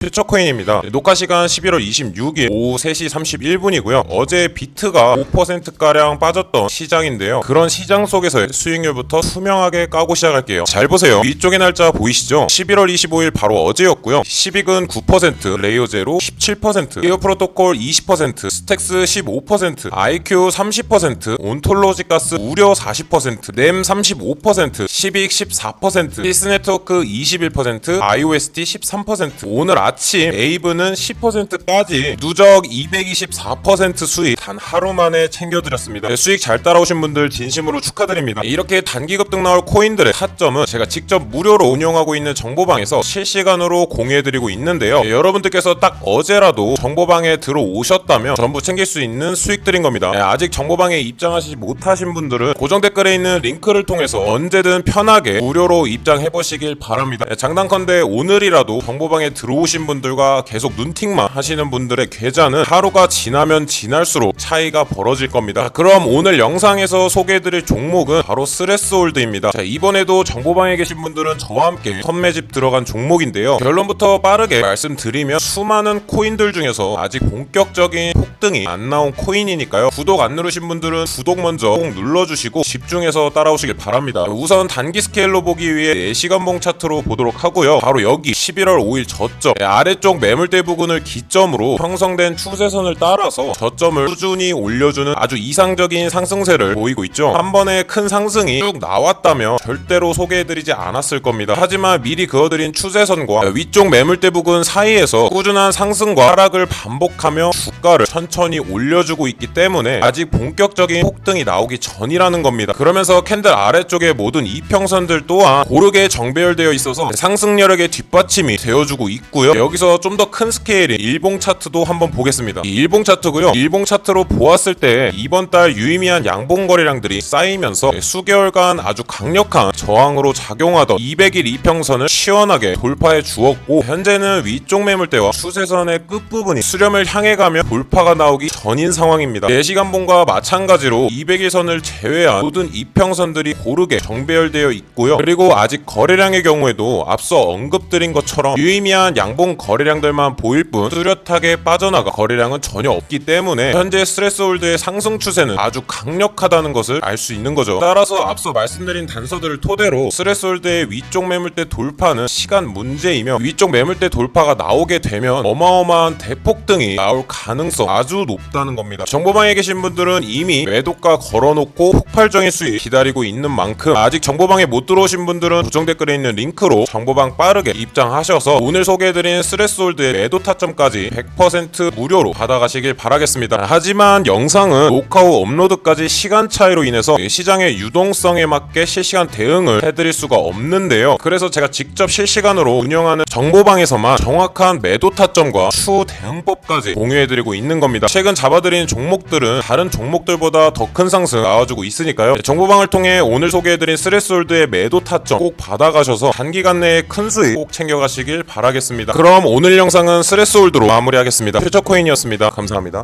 퓨처코인입니다. 녹화 시간 11월 26일 오후 3시 31분이고요. 어제 비트가 5%가량 빠졌던 시장인데요. 그런 시장 속에서의 수익률부터 투명하게 까고 시작할게요. 잘 보세요. 위쪽의 날짜 보이시죠? 11월 25일 바로 어제였고요. 시빅은 9%, 레이어 제로 17%, 이어 프로토콜 20%, 스택스 15%, IQ 30%, 온톨로지 가스 무려 40%, 램 35%, 시빅 14%, 피스 네트워크 21%, iOST 13%. 오늘 아침 에이브는 10%까지 누적 224% 수익 단 하루 만에 챙겨드렸습니다. 네, 수익 잘 따라오신 분들 진심으로 축하드립니다. 이렇게 단기 급등 나올 코인들의 타점은 제가 직접 무료로 운영하고 있는 정보방에서 실시간으로 공유해드리고 있는데요. 네, 여러분들께서 딱 어제라도 정보방에 들어오셨다면 전부 챙길 수 있는 수익들인 겁니다. 네, 아직 정보방에 입장하시지 못하신 분들은 고정 댓글에 있는 링크를 통해서 언제든 편하게 무료로 입장해 보시길 바랍니다. 네, 장단컨대 오늘이라도 정보방에 들어오신 분들과 계속 눈팅만 하시는 분들의 계좌는 하루가 지나면 지날수록 차이가 벌어질 겁니다. 자, 그럼 오늘 영상에서 소개해드릴 종목은 바로 스레스홀드입니다. 자, 이번에도 정보방에 계신 분들은 저와 함께 선매집 들어간 종목인데요. 결론부터 빠르게 말씀드리면 수많은 코인들 중에서 아직 본격적인 폭등이 안 나온 코인이니까요. 구독 안 누르신 분들은 구독 먼저 꼭 눌러주시고 집중해서 따라오시길 바랍니다. 우선 단기 스케일로 보기 위해 4시간 봉 차트로 보도록 하고요. 바로 여기 11월 5일 저점 네, 아래쪽 매물대 부근을 기점으로 형성된 추세선을 따라서 저점을 꾸준히 올려주는 아주 이상적인 상승세를 보이고 있죠. 한 번에 큰 상승이 쭉 나왔다면 절대로 소개해드리지 않았을 겁니다. 하지만 미리 그어드린 추세선과 위쪽 매물대 부근 사이에서 꾸준한 상승과 하락을 반복하며 주가를 천천히 올려주고 있기 때문에 아직 본격적인 폭등이 나오기 전이라는 겁니다. 그러면서 캔들 아래쪽의 모든 이평선들 또한 고르게 정배열되어 있어서 상승력의 뒷받침이 되어주고 있고요. 여기서 좀 더 큰 스케일인 일봉 차트도 한번 보겠습니다. 이 일봉 차트고요. 일봉 차트로 보았을 때 이번 달 유의미한 양봉 거래량들이 쌓이면서 수개월간 아주 강력한 저항으로 작용하던 200일 이평선을 시원하게 돌파해 주었고 현재는 위쪽 매물대와 추세선의 끝부분이 수렴을 향해 가며 돌파가 나오기 전인 상황입니다. 4시간봉과 마찬가지로 200일선을 제외한 모든 이평선들이 고르게 정배열되어 있고요. 그리고 아직 거래량의 경우에도 앞서 언급드린 것처럼 유의미한 양봉 거래량들만 보일 뿐 뚜렷하게 빠져나가 거래량은 전혀 없기 때문에 현재 스트레스홀드의 상승 추세는 아주 강력하다는 것을 알 수 있는 거죠. 따라서 앞서 말씀드린 단서들을 토대로 스트레스홀드의 위쪽 매물대 돌파는 시간 문제이며 위쪽 매물대 돌파가 나오게 되면 어마어마한 대폭등이 나올 가능성 아주 높다는 겁니다. 정보방에 계신 분들은 이미 매도가 걸어놓고 폭발적인 수익 기다리고 있는 만큼 아직 정보방에 못 들어오신 분들은 고정 댓글에 있는 링크로 정보방 빠르게 입장하셔서 오늘 소개해드린 스트레스홀드의 매도 타점까지 100% 무료로 받아가시길 바라겠습니다. 하지만 영상은 후 업로드까지 시간 차이로 인해서 시장의 유동성에 맞게 실시간 대응을 해드릴 수가 없는데요. 그래서 제가 직접 실시간으로 운영하는 정보방에서만 정확한 매도 타점과 추후 대응법까지 공유해드리고 있는 겁니다. 최근 잡아드린 종목들은 다른 종목들보다 더 큰 상승 나와주고 있으니까요. 정보방을 통해 오늘 소개해드린 스트레스홀드의 매도 타점 꼭 받아가셔서 단기간 내에 큰 수익 꼭 챙겨가시길 바라겠습니다. 그럼 오늘 영상은 스트레스홀드로 마무리하겠습니다. 퓨처코인이었습니다. 감사합니다.